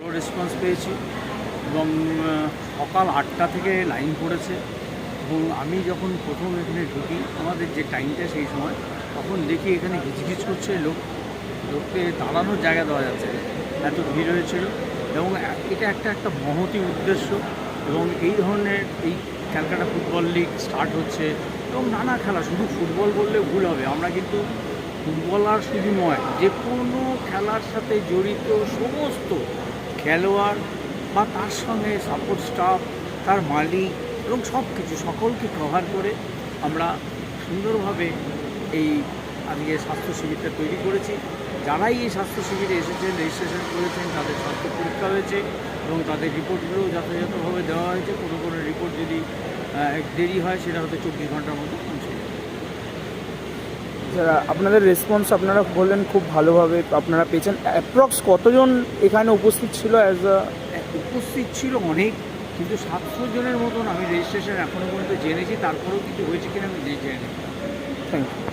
ভালো রেসপন্স পেয়েছি এবং সকাল আটটা থেকে লাইন পড়েছে এবং আমি যখন প্রথম এখানে ঢুকি, আমাদের যে টাইমটা সেই সময়, তখন দেখি এখানে ঘিচঘিচ করছে লোক লোককে দাঁড়ানোর জায়গা দেওয়া যাচ্ছে। এত ভিড় হয়েছিল এবং এটা একটা একটা মহতি উদ্দেশ্য এবং এই ধরনের এই ক্যালকাটা ফুটবল লিগ স্টার্ট হচ্ছে এবং নানা খেলা, শুধু ফুটবল বললে ভুল হবে আমরা কিন্তু ফুটবলার শুধু নয়, যে কোনো খেলার সাথে জড়িত সমস্ত খেলোয়াড় বা তার সঙ্গে সাপোর্ট স্টাফ তার মালিক এবং সব কিছু সকলকে কভার করে আমরা সুন্দরভাবে এই আজকে স্বাস্থ্য শিবিরটা তৈরি করেছি। যারাই এই স্বাস্থ্য শিবিরে এসেছেন রেজিস্ট্রেশন করেছেন, তাদের স্বাস্থ্য পরীক্ষা হয়েছে এবং তাদের রিপোর্টগুলোও যথাযথভাবে দেওয়া হয়েছে। কোনো কোনো রিপোর্ট যদি দেরি হয়, সেটা হয়তো চব্বিশ ঘণ্টার মধ্যে আপনাদের রেসপন্স আপনারা বললেন খুব ভালোভাবে আপনারা পেয়েছেন। অ্যাপ্রক্স কতজন এখানে উপস্থিত ছিল অ্যাজ আ উপস্থিত ছিল অনেক কিন্তু সাতশো জনের মতন আমি রেজিস্ট্রেশন এখনও পর্যন্ত জেনেছি তারপরেও কিছু হয়েছে কিনা আমি জেনে থ্যাংক ইউ